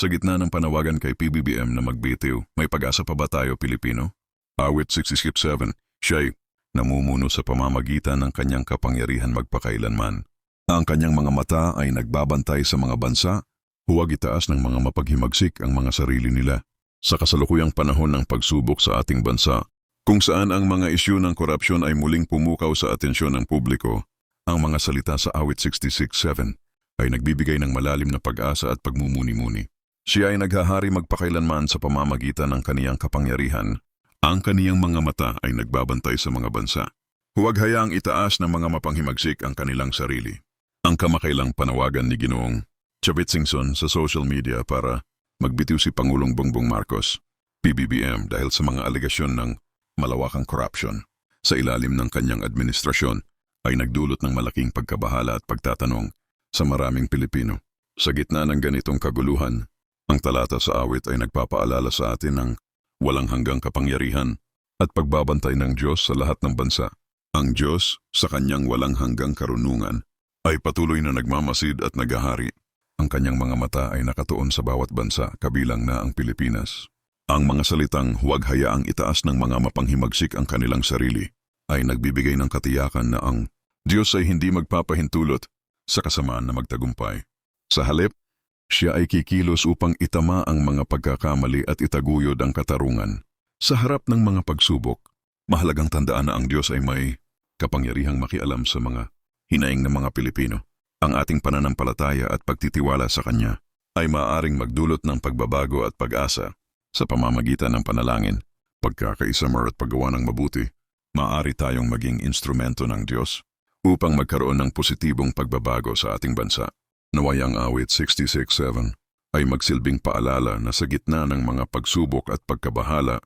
Sa gitna ng panawagan kay PBBM na magbitiw, may pag-asa pa ba tayo Pilipino? Awit 667, siya'y namumuno sa pamamagitan ng kanyang kapangyarihan magpakailanman. Ang kanyang mga mata ay nagbabantay sa mga bansa, huwag itaas ng mga mapaghimagsik ang mga sarili nila. Sa kasalukuyang panahon ng pagsubok sa ating bansa, kung saan ang mga isyu ng korupsyon ay muling pumukaw sa atensyon ng publiko, ang mga salita sa awit 66.7 ay nagbibigay ng malalim na pag-asa at pagmumuni-muni. Siya ay naghahari magpakailanman sa pamamagitan ng kaniyang kapangyarihan. Ang kaniyang mga mata ay nagbabantay sa mga bansa. Huwag hayaang itaas ng mga mapanghimagsik ang kanilang sarili. Ang kamakailang panawagan ni Ginoong Chavit Singson sa social media para magbitiw si Pangulong Bongbong Marcos, PBBM dahil sa mga alegasyon ng malawakang corruption sa ilalim ng kanyang administrasyon ay nagdulot ng malaking pagkabahala at pagtatanong sa maraming Pilipino. Sa gitna ng ganitong kaguluhan, ang talata sa awit ay nagpapaalala sa atin ng walang hanggang kapangyarihan at pagbabantay ng Diyos sa lahat ng bansa. Ang Diyos, sa kanyang walang hanggang karunungan, ay patuloy na nagmamasid at nagahari. Ang kanyang mga mata ay nakatuon sa bawat bansa, kabilang na ang Pilipinas. Ang mga salitang huwag hayaang itaas ng mga mapanghimagsik ang kanilang sarili ay nagbibigay ng katiyakan na ang Diyos ay hindi magpapahintulot sa kasamaan na magtagumpay. Sa halip, siya ay kikilos upang itama ang mga pagkakamali at itaguyod ang katarungan. Sa harap ng mga pagsubok, mahalagang tandaan na ang Diyos ay may kapangyarihang makialam sa mga hinaing ng mga Pilipino. Ang ating pananampalataya at pagtitiwala sa Kanya ay maaaring magdulot ng pagbabago at pag-asa sa pamamagitan ng panalangin, pagkakaisama at paggawa ng mabuti. Maaari tayong maging instrumento ng Diyos upang magkaroon ng positibong pagbabago sa ating bansa. Naway ang awit 66.7 ay magsilbing paalala na sa gitna ng mga pagsubok at pagkabahala,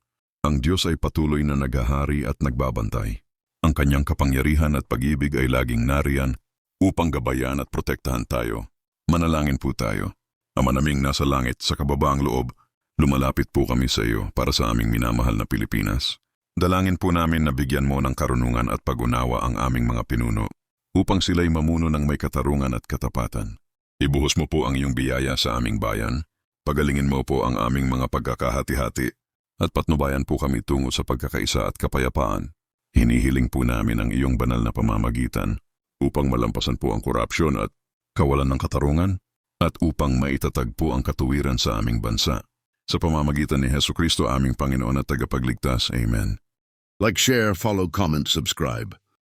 ang Diyos ay patuloy na naghahari at nagbabantay. Ang kanyang kapangyarihan at pag-ibig ay laging nariyan upang gabayan at protektahan tayo. Manalangin po tayo. Ama naming nasa langit sa kababaang loob, lumalapit po kami sa iyo para sa aming minamahal na Pilipinas. Dalangin po namin na bigyan mo ng karunungan at pag-unawa ang aming mga pinuno upang sila'y mamuno ng may katarungan at katapatan. Ibuhos mo po ang iyong biyaya sa aming bayan, pagalingin mo po ang aming mga pagkakahati-hati, at patnubayan po kami tungo sa pagkakaisa at kapayapaan. Hinihiling po namin ang iyong banal na pamamagitan upang malampasan po ang korupsyon at kawalan ng katarungan at upang maitatag po ang katuwiran sa aming bansa. Sa pamamagitan ni Heso Kristo aming Panginoon at tagapagligtas. Amen. Like, share, follow, comment, subscribe.